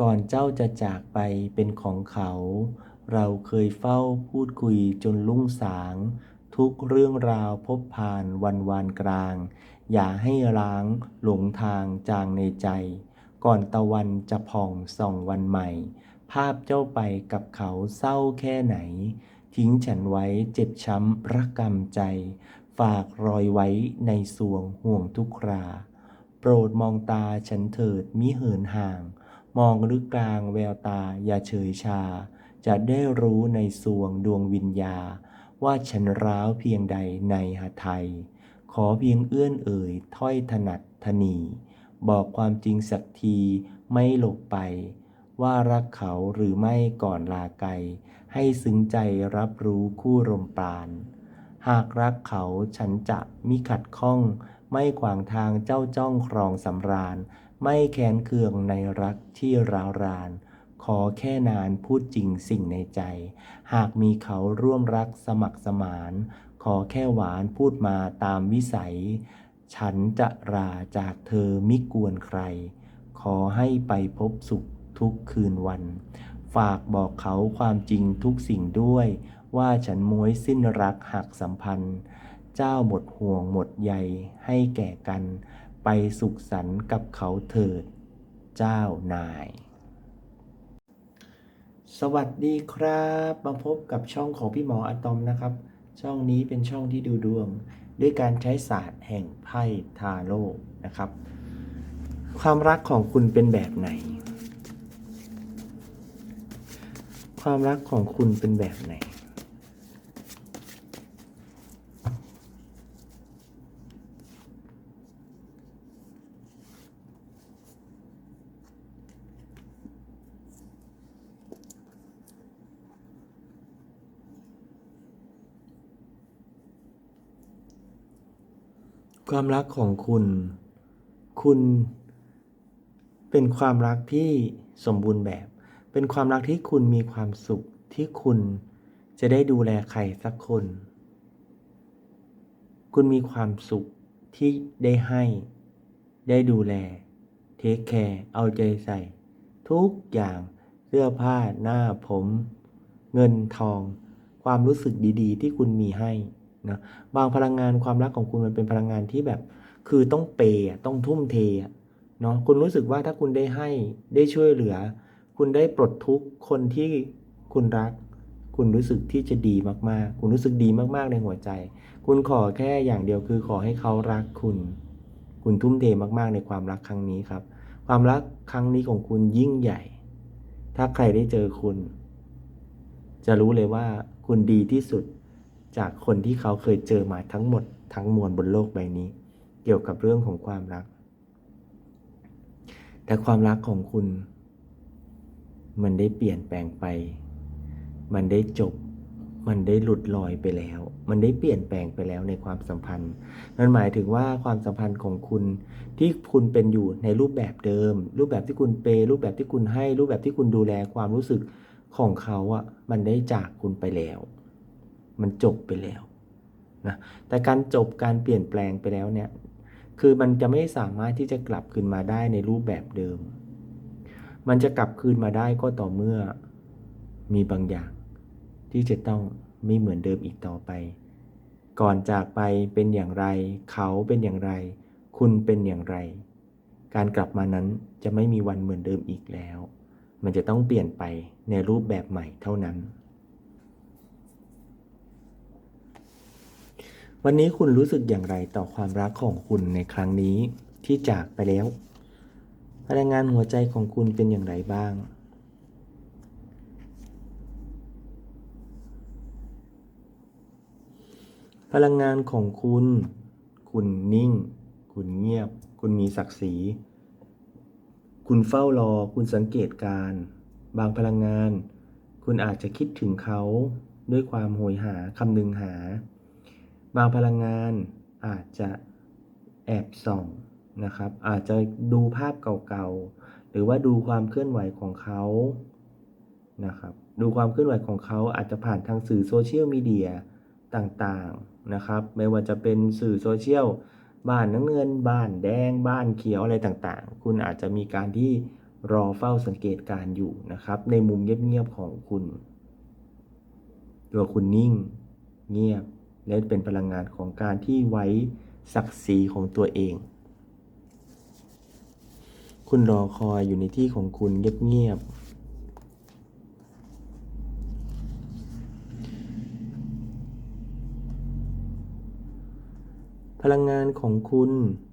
ก่อนเจ้าจะจากไปเป็นของเขา เราเคยเฝ้าพูดคุยจนลุ่งสาง ทุกเรื่องราวพบผ่านวันวานกลาง อย่าให้ล้างหลงทางจางในใจ ก่อนตะวันจะผ่องส่องวันใหม่ ภาพเจ้าไปกับเขาเศร้าแค่ไหน ทิ้งฉันไว้เจ็บช้ำระกำใจ ฝากรอยไว้ในสวงห่วงทุกครา โปรดมองตาฉันเถิดมิเหินห่าง มองลึกกลางแววตาอย่าเฉยชา จะได้รู้ในสวงดวงวิญญา ว่าฉันร้าวเพียงใดในหาไทย ขอเพียงเอื้อนเอ่ยถ้อยถนัดทนีบอกความจริงสักทีไม่หลบไป ว่ารักเขาหรือไม่ก่อนลาไกล ให้ซึ้งใจรับรู้คู่รมปรานหากรักเขาฉันจะมิขัดข้อง ไม่ขวางทางเจ้าจ้องครองสำราญ ไม่แค้นเคืองในรักที่ร้าวราน ขอแค่นานพูดจริงสิ่งในใจ หากมีเขาร่วมรักสมัครสมาน ขอแค่หวานพูดมาตามวิสัย ฉันจะราจากเธอมิกวนใคร ขอให้ไปพบสุขทุกคืนวัน ฝากบอกเขาความจริงทุกสิ่งด้วย ว่าฉันม้วยสิ้นรักหักสัมพันธ์ เจ้าหมดห่วงหมดใยให้แก่กัน ไปสุขสันต์กับเขาเถิด เจ้านาย สวัสดีครับ มาพบกับช่องของพี่หมออะตอมนะครับ ช่องนี้เป็นช่องที่ดูดวง ด้วยการใช้ศาสตร์แห่งไพ่ทาโร่นะครับ ความรักของคุณเป็นแบบไหน ความรักของคุณเป็นแบบไหน ความรักของคุณ คุณเป็นความรักที่สมบูรณ์แบบ เป็นความรักที่คุณมีความสุขที่คุณจะได้ดูแลใครสักคน คุณมีความสุขที่ได้ให้ ได้ดูแล เทคแคร์ เอาใจใส่ ทุกอย่างเสื้อผ้าหน้าผม เงินทอง ความรู้สึกดีๆ ที่คุณมีให้ นะบางพลังงานความรักของคุณมันเป็นพลังงานที่แบบ คือต้องเปย์ต้องทุ่มเทเนาะคุณรู้สึกว่าถ้าคุณได้ให้ได้ช่วยเหลือ คุณได้ปลดทุกคนที่คุณรัก คุณรู้สึกที่จะดีมากๆ คุณรู้สึกดีมากๆในหัวใจ คุณขอแค่อย่างเดียวคือขอให้เขารักคุณ คุณทุ่มเทมากๆในความรักครั้งนี้ครับ ความรักครั้งนี้ของคุณยิ่งใหญ่ ถ้าใครได้เจอคุณ จะรู้เลยว่าคุณดีที่สุด จากคนที่เขาเคยเจอมาทั้งหมดทั้งมวลบนโลกใบนี้ เกี่ยวกับเรื่องของความรัก แต่ความรักของคุณ มันได้เปลี่ยนแปลงไป มันได้จบ มันได้หลุดลอยไปแล้ว มันได้เปลี่ยนแปลงไปแล้วในความสัมพันธ์ นั่นหมายถึงว่าความสัมพันธ์ของคุณที่คุณเป็นอยู่ในรูปแบบเดิม รูปแบบที่คุณเปรูปแบบที่คุณให้ รูปแบบที่คุณดูแลความรู้สึกของเขาอะมันได้จากคุณไปแล้ว มันจบไปแล้วนะแต่การจบการเปลี่ยนแปลงไปแล้วเนี่ยคือมันจะไม่สามารถที่จะกลับคืนมาได้ในรูปแบบเดิม มันจะกลับคืนมาได้ก็ต่อเมื่อมีบางอย่าง ที่จะต้องไม่เหมือนเดิมอีกต่อไป ก่อนจากไปเป็นอย่างไร เขาเป็นอย่างไร คุณเป็นอย่างไร การกลับมานั้นจะไม่มีวันเหมือนเดิมอีกแล้ว มันจะต้องเปลี่ยนไปในรูปแบบใหม่เท่านั้น วันนี้คุณรู้สึกอย่างไรต่อความรักของคุณในครั้งนี้ที่จากไปแล้ว พลังงานหัวใจของคุณเป็นอย่างไรบ้าง พลังงานของคุณ คุณนิ่ง คุณเงียบ คุณมีศักดิ์ศรี คุณเฝ้ารอ คุณสังเกตการ บางพลังงาน คุณอาจจะคิดถึงเขาด้วยความโหยหาคำนึงหา บางพลังงานอาจจะแอบส่องนะครับ อาจจะดูภาพเก่าๆ หรือว่าดูความเคลื่อนไหวของเขานะครับ ดูความเคลื่อนไหวของเขาอาจจะผ่านทางสื่อโซเชียลมีเดียต่างๆนะครับ ไม่ว่าจะเป็นสื่อโซเชียลบ้านน้ำเงินบ้านแดงบ้านเขียวอะไรต่างๆ คุณอาจจะมีการที่รอเฝ้าสังเกตการอยู่นะครับ ในมุมเงียบๆของคุณ ตัวคุณนิ่ง เงียบ และเป็นพลังงานของการที่ไว้ศักดิ์ศรีของตัวเอง คุณรอคอยอยู่ในที่ของคุณเงียบๆพลังงานของคุณ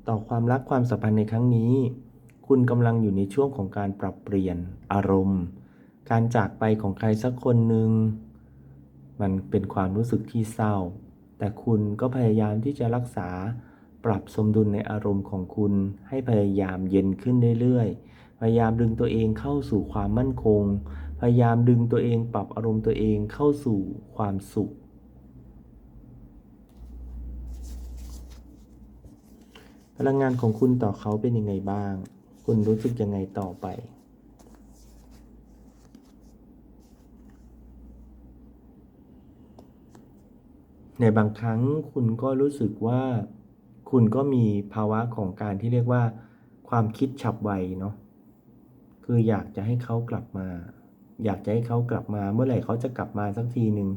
ต่อความรักความสัมพันธ์ในครั้งนี้ คุณกำลังอยู่ในช่วงของการปรับเปลี่ยนอารมณ์ การจากไปของใครสักคนหนึ่ง มันเป็นความรู้สึกที่เศร้า แต่คุณก็พยายามที่จะรักษาปรับสมดุลในอารมณ์ของคุณ ให้พยายามเย็นขึ้นเรื่อยๆ พยายามดึงตัวเองเข้าสู่ความมั่นคง พยายามดึงตัวเองปรับอารมณ์ตัวเองเข้าสู่ความสุข พลังงานของคุณต่อเขาเป็นยังไงบ้าง คุณรู้สึกยังไงต่อไป ในบางครั้งคุณก็รู้สึกว่าคุณก็มีภาวะของการที่เรียกว่า ความคิดฉับไวเนาะคืออยากจะให้เขากลับมา อยากจะให้เขากลับมาเมื่อไหร่เขาจะกลับมาสักทีหนึ่ง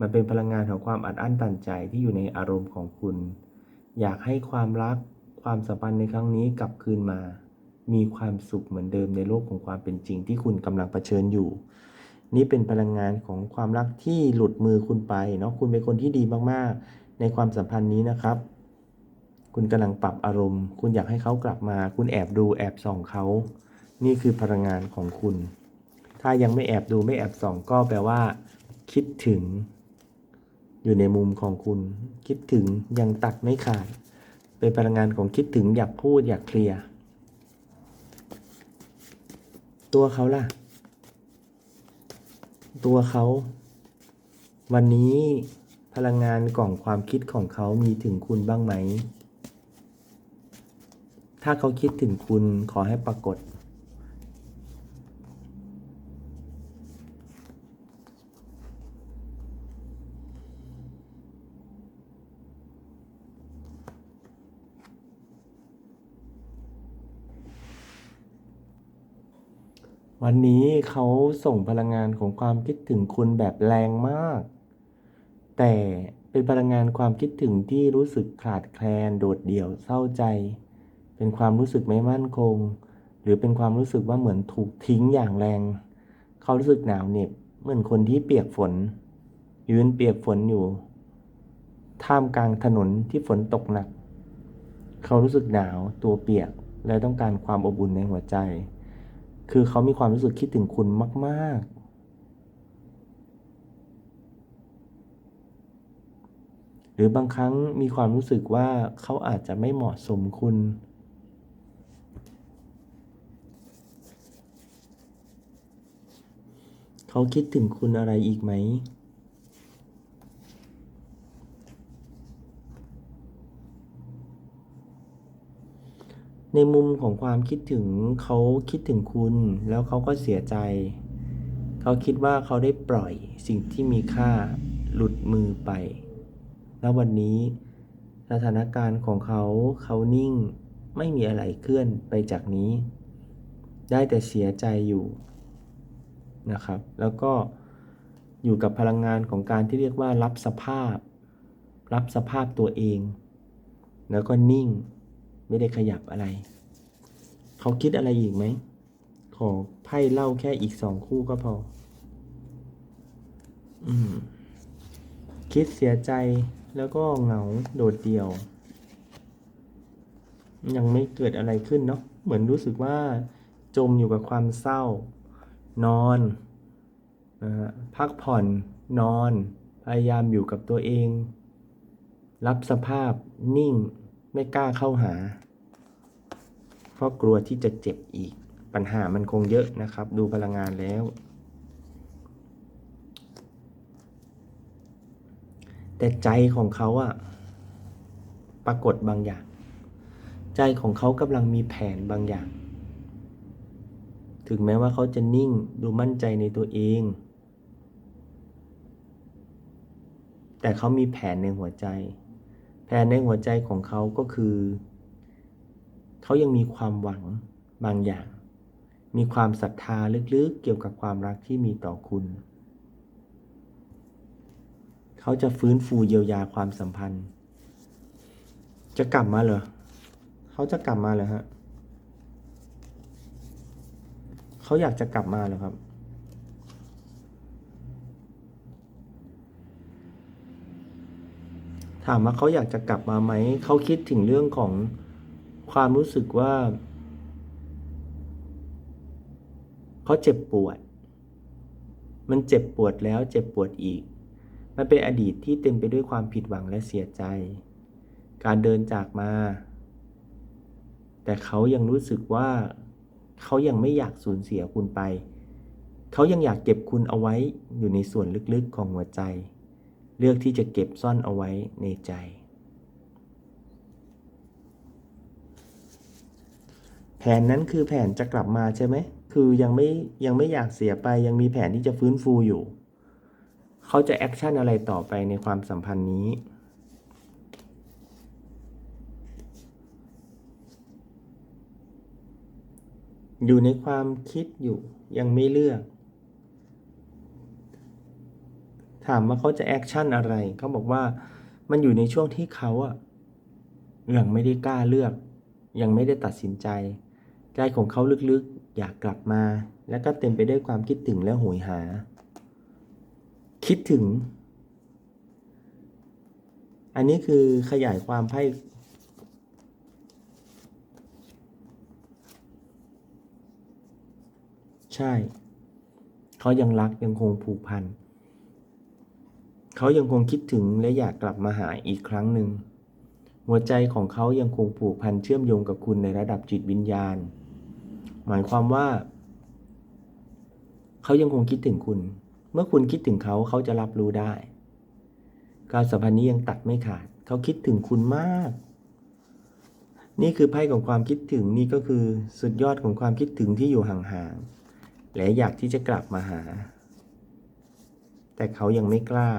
มันเป็นพลังงานของความอัดอั้นตันใจที่อยู่ในอารมณ์ของคุณ อยากให้ความรักความสัมพันธ์ในครั้งนี้กลับคืนมา มีความสุขเหมือนเดิมในโลกของความเป็นจริงที่คุณกำลังเผชิญอยู่ นี่เป็นพลังงานของความรักที่หลุดมือคุณไปเนาะคุณเป็นคนที่ดีมากๆ ในความสัมพันธ์นี้นะครับ คุณกำลังปรับอารมณ์ คุณอยากให้เขากลับมา คุณแอบดูแอบส่องเขา นี่คือพลังงานของคุณ ถ้ายังไม่แอบดูไม่แอบส่องก็แปลว่า คิดถึง อยู่ในมุมของคุณ คิดถึงยังตัดไม่ขาด เป็นพลังงานของคิดถึงอยากพูดอยากเคลียร์ตัวเขาล่ะ ตัวเขา วันนี้พลังงานกล่องความคิดของเขามีถึงคุณบ้างไหม ถ้าเขาคิดถึงคุณขอให้ปรากฏ วันนี้เขาส่งพลังงานของความคิดถึงคุณแบบแรงมาก แต่เป็นพลังงานความคิดถึงที่รู้สึกขาดแคลนโดดเดี่ยวเศร้าใจ เป็นความรู้สึกไม่มั่นคง หรือเป็นความรู้สึกว่าเหมือนถูกทิ้งอย่างแรง เขารู้สึกหนาวเหน็บเหมือนคนที่เปียกฝน ยืนเปียกฝนอยู่ ท่ามกลางถนนที่ฝนตกหนัก เขารู้สึกหนาวตัวเปียก และต้องการความอบอุ่นในหัวใจ คือเขามีความรู้สึกคิดถึงคุณมาก ๆ หรือบางครั้งมีความรู้สึกว่าเขาอาจจะไม่เหมาะสมคุณ เขาคิดถึงคุณอะไรอีกไหม ในมุมของความคิดถึงเขาคิดถึงคุณ แล้วเขาก็เสียใจ เขาคิดว่าเขาได้ปล่อยสิ่งที่มีค่าหลุดมือไป แล้ววันนี้ สถานการณ์ของเขาเขานิ่งไม่มีอะไรเคลื่อนไปจากนี้ ได้แต่เสียใจอยู่นะครับ แล้วก็อยู่กับพลังงานของการที่เรียกว่ารับสภาพ รับสภาพตัวเอง แล้วก็นิ่ง ไม่ได้ขยับอะไร เขาคิดอะไรอีกไหม ขอไพ่เล่าแค่อีกสองคู่ก็พอ อืม คิดเสียใจแล้วก็เหงาโดดเดี่ยว ยังไม่เกิดอะไรขึ้นเนาะ เหมือนรู้สึกว่า จมอยู่กับความเศร้า นอนนะฮะพักผ่อนนอน พยายามอยู่กับตัวเอง รับสภาพนิ่ง ไม่กล้าเข้าหา เพราะกลัวที่จะเจ็บอีก ปัญหามันคงเยอะนะครับ ดูพลังงานแล้ว แต่ใจของเขาอะปรากฏบางอย่าง ใจของเขากำลังมีแผนบางอย่าง ถึงแม้ว่าเขาจะนิ่งดูมั่นใจในตัวเอง แต่เขามีแผนในหัวใจ แผนในหัวใจของเขาก็คือ เขายังมีความหวังบางอย่าง มีความศรัทธาลึกๆเกี่ยวกับความรักที่มีต่อคุณ เขาจะฟื้นฟูเยียวยาความสัมพันธ์ จะกลับมาเหรอ เขาจะกลับมาเหรอฮะ เขาอยากจะกลับมาเหรอครับ ถามว่าเขาอยากจะกลับมาไหม เขาคิดถึงเรื่องของความรู้สึกว่า เขาเจ็บปวด มันเจ็บปวดแล้วเจ็บปวดอีก มันเป็นอดีตที่เต็มไปด้วยความผิดหวังและเสียใจ การเดินจากมา แต่เขายังรู้สึกว่า เขายังไม่อยากสูญเสียคุณไป เขายังอยากเก็บคุณเอาไว้อยู่ในส่วนลึกๆของหัวใจ เลือกที่จะเก็บซ่อนเอาไว้ในใจ แผนนั้นคือแผนจะกลับมาใช่ไหม คือยังไม่ยังไม่อยากเสียไปยังมีแผนที่จะฟื้นฟูอยู่ เขาจะแอคชั่นอะไรต่อไปในความสัมพันธ์นี้อยู่ในความคิดอยู่ยังไม่เลือก ถามว่าเขาจะแอคชั่นอะไร เขาบอกว่ามันอยู่ในช่วงที่เขาอะยังไม่ได้กล้าเลือก ยังไม่ได้ตัดสินใจ ใจของเขาลึกๆอยากกลับมา แล้วก็เต็มไปด้วยความคิดถึงและโหยหา คิดถึง อันนี้คือขยายความไพ่ใช่ เขายังรักยังคงผูกพัน เขายังคงคิดถึงและอยากกลับมาหาอีกครั้งหนึ่ง หัวใจของเขายังคงผูกพันเชื่อมโยงกับคุณในระดับจิตวิญญาณ หมายความว่า เขายังคงคิดถึงคุณ เมื่อคุณคิดถึงเขาเขาจะรับรู้ได้ การสัมพันธ์นี้ยังตัดไม่ขาด เขาคิดถึงคุณมาก นี่คือไพ่ของความคิดถึงนี่ก็คือสุดยอดของความคิดถึงที่อยู่ห่างๆและอยากที่จะกลับมาหา แต่เขายังไม่กล้า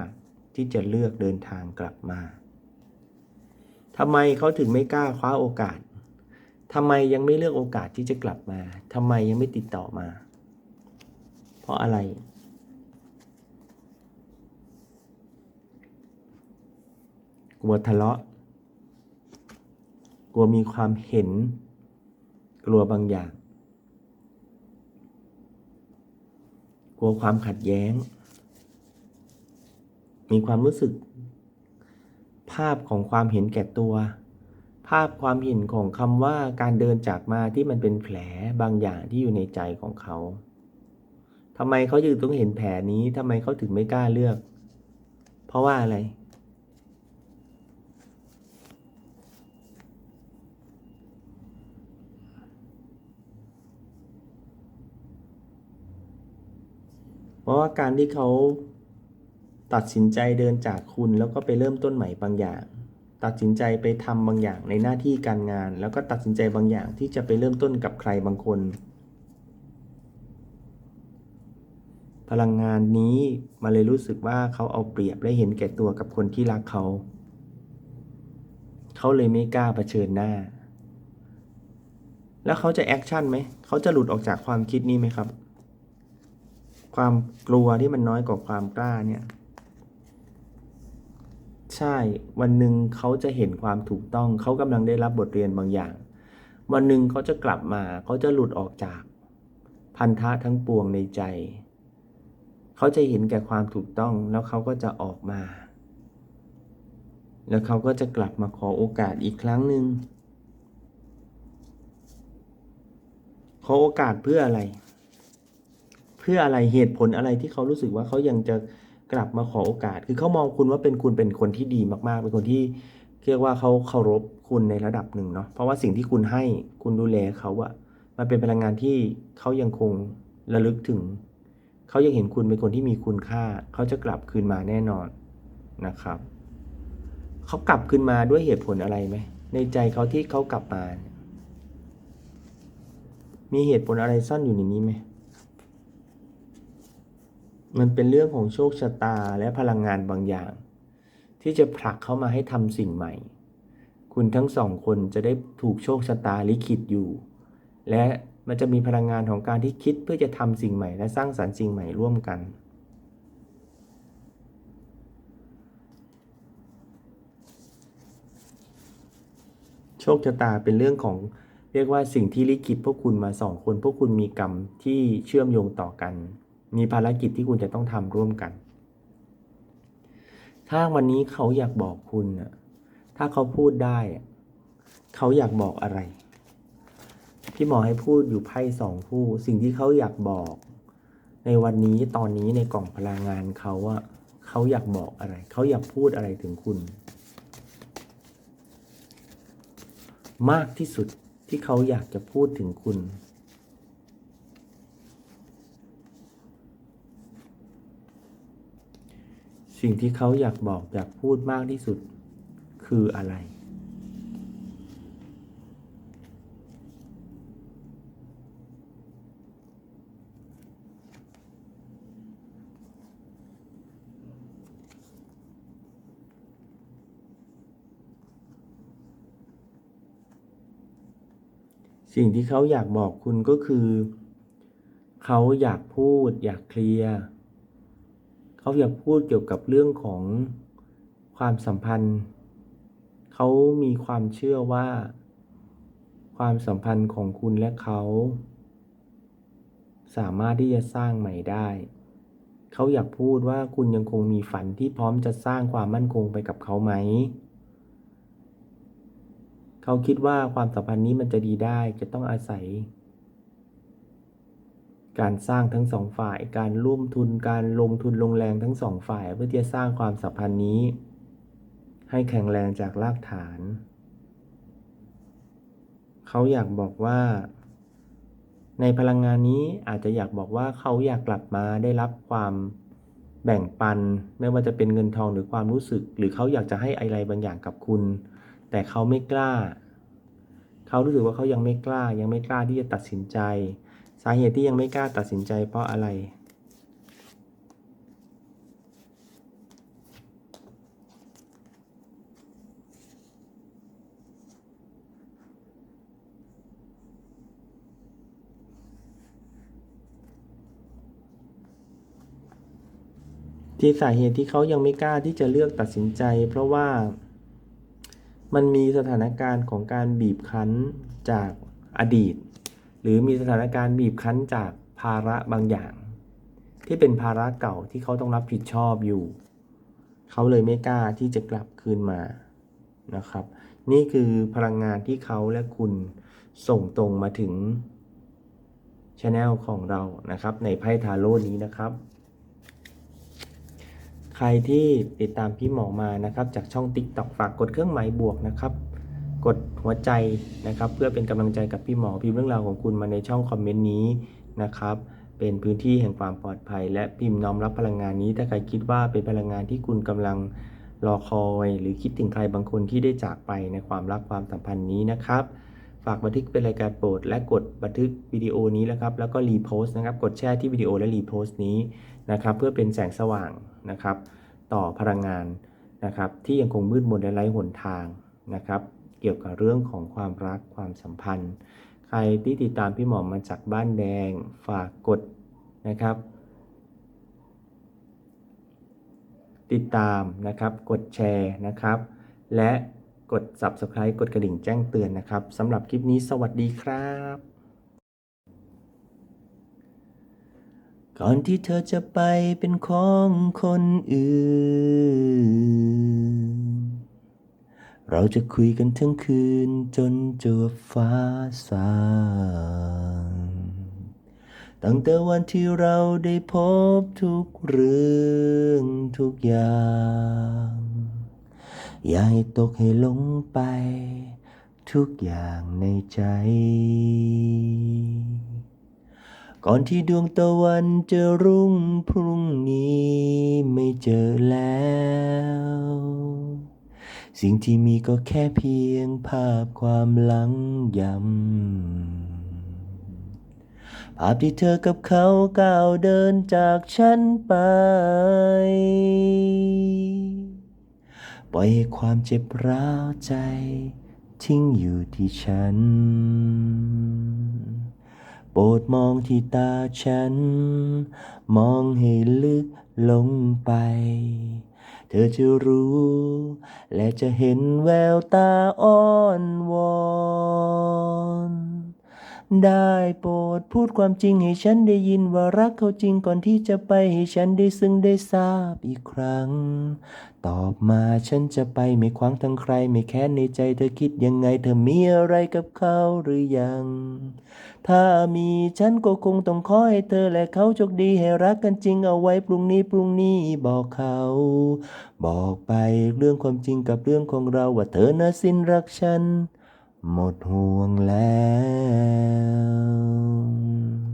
ที่จะเลือกเดินทางกลับมาทำไมเขาถึงไม่กล้าคว้าโอกาสทำไมยังไม่เลือกโอกาสที่จะกลับมาทำไมยังไม่ติดต่อมา เพราะอะไร กลัวทะเลาะ กลัวมีความเห็น กลัวบางอย่าง กลัวความขัดแย้ง มีความรู้สึก ภาพของความเห็นแก่ตัว ภาพความเห็นของคำว่าการเดินจากมาที่มันเป็นแผลบางอย่างที่อยู่ในใจของเขาทำไมเขาจึงต้องเห็นแผลนี้ทำไมเขาถึงไม่กล้าเลือก เพราะว่าอะไรเพราะว่าการที่เขา ตัดสินใจเดินจากคุณแล้วก็ไปเริ่มต้นใหม่บางอย่าง ตัดสินใจไปทำบางอย่างในหน้าที่การงาน แล้วก็ตัดสินใจบางอย่างที่จะไปเริ่มต้นกับใครบางคน พลังงานนี้มาเลยรู้สึกว่าเขาเอาเปรียบและเห็นแก่ตัวกับคนที่รักเขา เขาเลยไม่กล้าเผชิญหน้า แล้วเขาจะแอคชั่นไหม เขาจะหลุดออกจากความคิดนี้ไหมครับ ความกลัวที่มันน้อยกว่าความกล้าเนี่ย ใช่ วันหนึ่งเขาจะเห็นความถูกต้อง เขากำลังได้รับบทเรียนบางอย่าง วันหนึ่งเขาจะกลับมา เขาจะหลุดออกจาก พันธะทั้งปวงในใจ เขาจะเห็นแก่ความถูกต้อง แล้วเขาก็จะออกมา แล้วเขาก็จะกลับมาขอโอกาสอีกครั้งหนึ่งขอโอกาสเพื่ออะไร เพื่ออะไรเหตุผลอะไรที่เขารู้สึกว่าเขายังจะ กลับมาขอโอกาส คือเขามองคุณว่าเป็นคุณเป็นคนที่ดีมากๆ เป็นคนที่เรียกว่าเขาเคารพคุณในระดับหนึ่งเนาะ เพราะว่าสิ่งที่คุณให้คุณดูแลเขาอะมันเป็นพลังงานที่เขายังคงระลึกถึง เขายังเห็นคุณเป็นคนที่มีคุณค่า เขาจะกลับคืนมาแน่นอนนะครับ เขากลับคืนมาด้วยเหตุผลอะไรไหม ในใจเขาที่เขากลับมา มีเหตุผลอะไรซ่อนอยู่ในนี้ไหม มันเป็นเรื่องของโชคชะตาและพลังงานบางอย่าง ที่จะผลักเข้ามาให้ทำสิ่งใหม่ คุณทั้งสองคนจะได้ถูกโชคชะตาลิขิตอยู่ และมันจะมีพลังงานของการที่คิดเพื่อจะทำสิ่งใหม่ และสร้างสรรค์สิ่งใหม่ร่วมกัน โชคชะตาเป็นเรื่องของเรียกว่าสิ่งที่ลิขิตพวกคุณมาสองคน พวกคุณมีกรรมที่เชื่อมโยงต่อกัน มีภารกิจที่คุณจะต้องทำร่วมกัน ถ้าวันนี้เขาอยากบอกคุณนะถ้าเขาพูดได้ เขาอยากบอกอะไร พี่หมอให้พูดอยู่ไพ่สองคู่ สิ่งที่เขาอยากบอก ในวันนี้ตอนนี้ในกล่องพลังงานเขาอะเขาอยากบอกอะไร เขาอยากพูดอะไรถึงคุณ มากที่สุดที่เขาอยากจะพูดถึงคุณ สิ่งที่เขาอยากบอกอยากพูดมากที่สุดคืออะไรสิ่งที่เขาอยากบอกคุณก็คือ เขาอยากพูด อยากเคลียร์ เขาอยากพูดเกี่ยวกับเรื่องของความสัมพันธ์ เขามีความเชื่อว่า ความสัมพันธ์ของคุณและเขา สามารถที่จะสร้างใหม่ได้ เขาอยากพูดว่าคุณยังคงมีฝันที่พร้อมจะสร้างความมั่นคงไปกับเขาไหม เขาคิดว่าความสัมพันธ์นี้มันจะดีได้จะต้องอาศัย การสร้างทั้งสองฝ่าย การร่วมทุน การลงทุนลงแรงทั้งสองฝ่าย เพื่อที่จะสร้างความสัมพันธ์นี้ ให้แข็งแรงจากรากฐาน เขาอยากบอกว่า ในพลังงานนี้อาจจะอยากบอกว่าเขาอยากกลับมาได้รับความแบ่งปัน ไม่ว่าจะเป็นเงินทองหรือความรู้สึก หรือเขาอยากจะให้อะไรบางอย่างกับคุณ แต่เขาไม่กล้า เขารู้สึกว่าเขายังไม่กล้า ยังไม่กล้าที่จะตัดสินใจ สาเหตุที่ยังไม่กล้าตัดสินใจเพราะอะไร ที่สาเหตุที่เขายังไม่กล้าที่จะเลือกตัดสินใจ เพราะว่ามันมีสถานการณ์ของการบีบคั้นจากอดีต หรือมีสถานการณ์บีบคั้นจากภาระบางอย่าง ที่เป็นภาระเก่าที่เขาต้องรับผิดชอบอยู่ เขาเลยไม่กล้าที่จะกลับคืนมานะครับ นี่คือพลังงานที่เขาและคุณส่งตรงมาถึงช anel ของเรานะครับ ในไพ่ทาโร่นี้นะครับ ใครที่ติดตามพี่หมอมานะครับ จากช่อง TikTok ฝากกดเครื่องหมายบวกนะครับ กดหัวใจนะครับ เพื่อเป็นกำลังใจกับพี่หมอพิมพ์เรื่องราวของคุณมาในช่องคอมเมนต์นี้นะครับเป็นพื้นที่แห่งความปลอดภัย และพิมพ์น้อมรับพลังงานนี้ ถ้าใครคิดว่าเป็นพลังงานที่คุณกำลังรอคอย หรือคิดถึงใครบางคนที่ได้จากไปในความรักความสัมพันธ์นี้นะครับ ฝากบันทึกเป็นรายการโปรด และกดบันทึกวิดีโอนี้แล้วครับแล้วก็รีโพสต์นะครับ กดแชร์ที่วิดีโอและรีโพสต์นี้นะครับ เพื่อเป็นแสงสว่างนะครับ ต่อพลังงานนะครับ ที่ยังคงมืดมนและไร้หนทางนะครับ เกี่ยวกับเรื่องของความรักความสัมพันธ์ ใครที่ติดตามพี่หมอมาจากบ้านแดงฝากกดนะครับ ติดตามนะครับ กดแชร์นะครับ และกด Subscribe กดกระดิ่งแจ้งเตือนนะครับสำหรับคลิปนี้สวัสดีครับก่อนที่เธอจะไปเป็นของคนอื่น เราจะคุยกันทั้งคืนจนจวบฟ้าสางตั้งแต่วันที่เราได้พบทุกเรื่องทุกอย่าง อย่าให้ตกให้หลงไป ทุกอย่างในใจ ก่อนที่ดวงตะวันจะรุ่งพรุ่งนี้ไม่เจอแล้ว สิ่งที่มีก็แค่เพียงภาพความหลังยำ ภาพที่เธอกับเขาก้าวเดินจากฉันไป ปล่อยให้ความเจ็บร้าวใจ ทิ้งอยู่ที่ฉัน โปรดมองที่ตาฉัน มองให้ลึกลงไป ธอจะรู้ และจะเห็นแววตาอ้อนวอนได้โปรดพูดความจริงให้ฉันได้ยินว่ารักเขาจริงก่อนที่จะไปให้ฉันได้ซึ้งได้ทราบอีกครั้ง ตอบมาฉันจะไปไม่ขวางทั้งใคร ไม่แค้นในใจเธอคิดยังไง เธอมีอะไรกับเขาหรือยัง ถ้ามีฉันก็คงต้องขอให้เธอและเขาโชคดีให้รักกันจริงเอาไว้พรุ่งนี้พรุ่งนี้บอกเขา บอกไปเรื่องความจริงกับเรื่องของเราว่าเธอน่ะสิ้นรักฉัน หมดห่วงแล้ว